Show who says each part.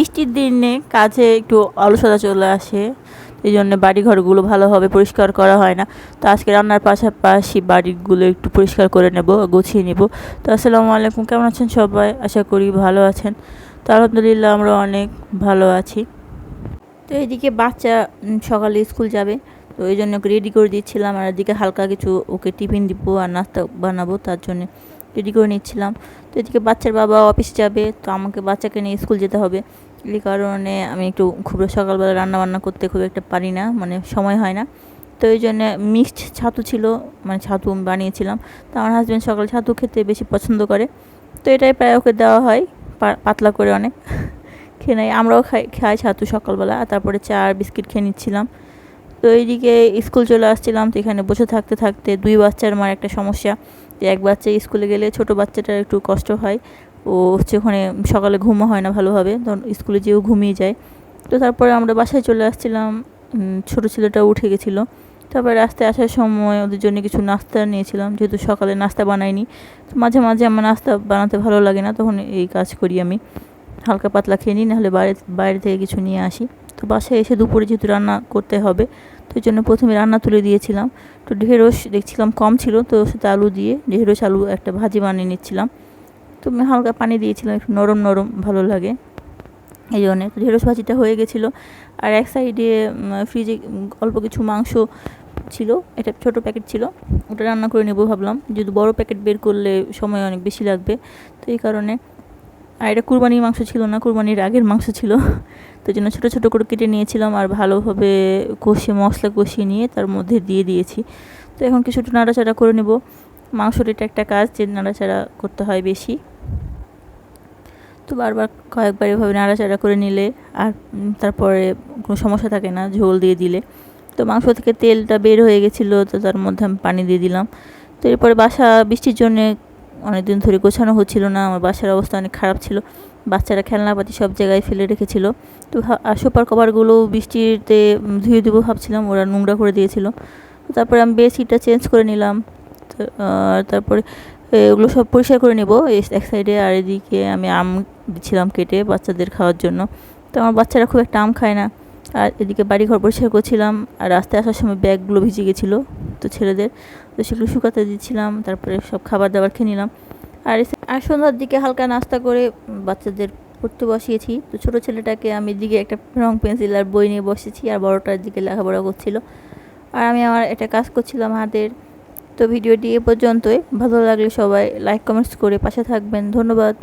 Speaker 1: বৃষ্টির দিনে কাজে একটু অলসতা চলে আসে, এই জন্য বাড়িঘরগুলো ভালোভাবে পরিষ্কার করা হয় না। তো আজকে রান্নার পাশাপাশি বাড়িগুলো একটু পরিষ্কার করে নেব, গুছিয়ে নেব। তো আসসালামু আলাইকুম, কেমন আছেন সবাই? আশা করি ভালো আছেন। তো আলহামদুলিল্লাহ আমরা অনেক ভালো আছি। তো এদিকে বাচ্চা সকালে স্কুল যাবে। তো এই জন্য রেডি করে দিচ্ছিলাম। আর এদিকে হালকা কিছু ওকে টিফিন দিব আর নাস্তা বানাবো, তার জন্য রেডি করে নিচ্ছিলাম। তো এদিকে বাচ্চার বাবা অফিস যাবে, তো আমাকে বাচ্চাকে নিয়ে স্কুল যেতে হবে। এই কারণে আমি একটু খুব সকালবেলা রান্না বান্না করতে খুব একটা পারি না মানে সময় হয় না। তো এই জন্য মিক্সড ছাতু ছিল মানে ছাতু বানিয়েছিলাম। তো আমার হাজব্যান্ড সকালে ছাতু খেতে বেশি পছন্দ করে। তো এটাই প্রায় ওকে দেওয়া হয় পাতলা করে অনেক। খেয়ে নেয় আমরাও খাই খাই ছাতু সকালবেলা, আর তারপরে চা আর বিস্কিট খেয়ে নিচ্ছিলাম। তো এইদিকে স্কুল চলে আসছিলাম, তো এখানে বসে থাকতে থাকতে দুই বাচ্চার মার একটা সমস্যা, যে এক বাচ্চা স্কুলে গেলে ছোট বাচ্চাটার একটু কষ্ট হয়। ও হচ্ছে ওখানে সকালে ঘুমও হয় না ভালোভাবে, তখন স্কুলে যেও ঘুমিয়ে যায়। তো তারপরে আমরা বাসায় চলে আসছিলাম ছোটো ছেলেটা উঠে গেছিল। তারপরে রাস্তায় আসার সময় ওদের জন্য কিছু নাস্তা নিয়েছিলাম, যেহেতু সকালে নাস্তা বানাইনি। তো মাঝে মাঝে আমার নাস্তা বানাতে ভালো লাগে না, তখন এই কাজ করি আমি। হালকা পাতলা খেয়ে নিই, নাহলে বাইরে বাইরে থেকে কিছু নিয়ে আসি। তো বাসায় এসে দুপুরে যেহেতু রান্না করতে হবে, তো এই জন্য প্রথমে রান্না তুলে দিয়েছিলাম। তো ঢেঁড়স দেখছিলাম কম ছিল, তো সাথে আলু দিয়ে ঢেঁড়স, আলু একটা ভাজি বানিয়ে নিচ্ছিলাম। তো হালকা পানি দিয়েছিলাম, একটু নরম নরম ভালো লাগে। এই জন্যে ঢেঁড়স ভাজিটা হয়ে গেছিল। আর এক সাইডে ফ্রিজে অল্প কিছু মাংস ছিল, এটা ছোট প্যাকেট ছিল, ওটা রান্না করে নেব ভাবলাম। যদি বড় প্যাকেট বের করলে সময় অনেক বেশি লাগবে, তো এই কারণে। আর এটা কুরবানির মাংস ছিল না, কুরবানির আগের মাংস ছিল, তো জন্য ছোটো ছোটো করে কেটে নিয়েছিলাম আর ভালোভাবে কষিয়ে, মশলা কষিয়ে নিয়ে তার মধ্যে দিয়ে দিয়েছি। তো এখন কিছুটা নাড়াচাড়া করে নেব। মাংসর এটা একটা কাজ যে নাড়াচাড়া করতে হয় বেশি। তো বারবার কয়েকবার এভাবে নাড়াচাড়া করে নিলে আর তারপরে কোনো সমস্যা থাকে না, ঝোল দিয়ে দিলে। তো মাংস থেকে তেলটা বের হয়ে গেছিল, তো তার মধ্যে আমি পানি দিয়ে দিলাম। তো এরপরে বাসা বৃষ্টির জন্যে অনেকদিন ধরে গোছানো হচ্ছিল না, আমার বাসার অবস্থা অনেক খারাপ ছিল। বাচ্চারা খেলনাপাতি সব জায়গায় ফেলে রেখেছিল। তো আর সুপার কভারগুলো বৃষ্টিতে ধুয়ে দেবো ভাবছিলাম, ওরা নোংরা করে দিয়েছিল। তারপরে আমি বেডশিটটা চেঞ্জ করে নিলাম। আর তারপরে ওগুলো সব পরিষ্কার করে নেব এক সাইডে আর এদিকে আমি আম দিচ্ছিলাম কেটে বাচ্চাদের খাওয়ার জন্য। তো আমার বাচ্চারা খুব একটা আম খায় না। আর এদিকে বাড়ি ঘর পরিষ্কার করছিলাম আর রাস্তায় আসার সময় ব্যাগগুলো ভিজে গেছিল তো ছেলেদের। তো সেগুলো শুকাতে দিচ্ছিলাম, তারপরে সব খাবার দাবার খেয়ে নিলাম। আর আর সন্ধ্যার দিকে হালকা নাস্তা করে বাচ্চাদের পড়তে বসিয়েছি। তো ছোটো ছেলেটাকে আমি দিকে একটা রং পেন্সিল আর বই নিয়ে বসেছি আর বড়টার দিকে লেখাপড়া করছিল। আর আমি আমার একটা কাজ করছিলাম হাতের। তো ভিডিওটি এ পর্যন্তই। ভালো লাগলে সবাই লাইক কমেন্টস করে পাশে থাকবেন। ধন্যবাদ।